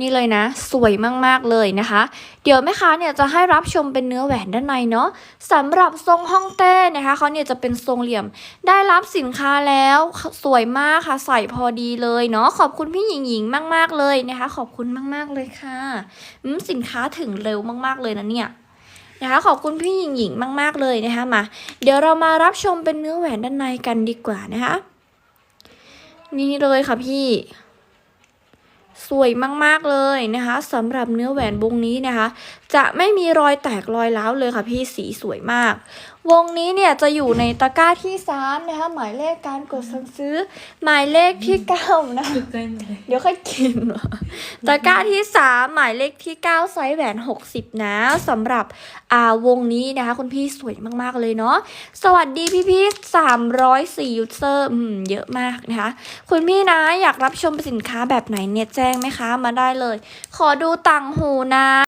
นี่เลยนะ สวยมากๆเลยนะคะ เดี๋ยวแม่ค้าเนี่ยจะให้รับชมเป็นเนื้อแหวนด้านในเนาะสำหรับทรงฮ่องเต้นะคะเขาเนี่ยจะเป็นทรงเหลี่ยมได้รับสินค้าแล้วสวยมากค่ะ ใส่พอดีเลยเนาะขอบคุณพี่หญิงหญิงมาก ๆเลยนะคะ ขอบคุณมากๆเลยค่ะสินค้าถึงเร็วมากๆเลยนะเนี่ยนะคะขอบคุณพี่หญิงหญิงมาก ๆเลยนะคะมา เดี๋ยวเรามารับชมเป็นเนื้อแหวนด้านในกันดีกว่านะคะ นี่เลยค่ะพี่ สวยมากๆเลยนะคะสำหรับเนื้อแหวนวงนี้นะคะ จะไม่มีรอยแตกรอยร้าวเลยค่ะพี่สีสวยมาก วงนี้เนี่ยจะอยู่ในตะกร้าที่3นะคะหมายเลขการกดสั่งซื้อ หมายเลขที่9นะคะใกล้หมดเดี๋ยวค่อยกินวะตะกร้าที่ 3 หมายเลขที่ 9 ไซส์แหวน 60 นะสำหรับอ่าวงนี้นะคะคุณพี่สวยมากๆเลยเนาะสวัสดีพี่พี่304ยูเซอร์อืมเยอะมากนะคะคุณพี่นะอยากรับชมสินค้าแบบไหนเนี่ยแจ้งไหมคะ มาได้เลย ขอดูต่างหูนะ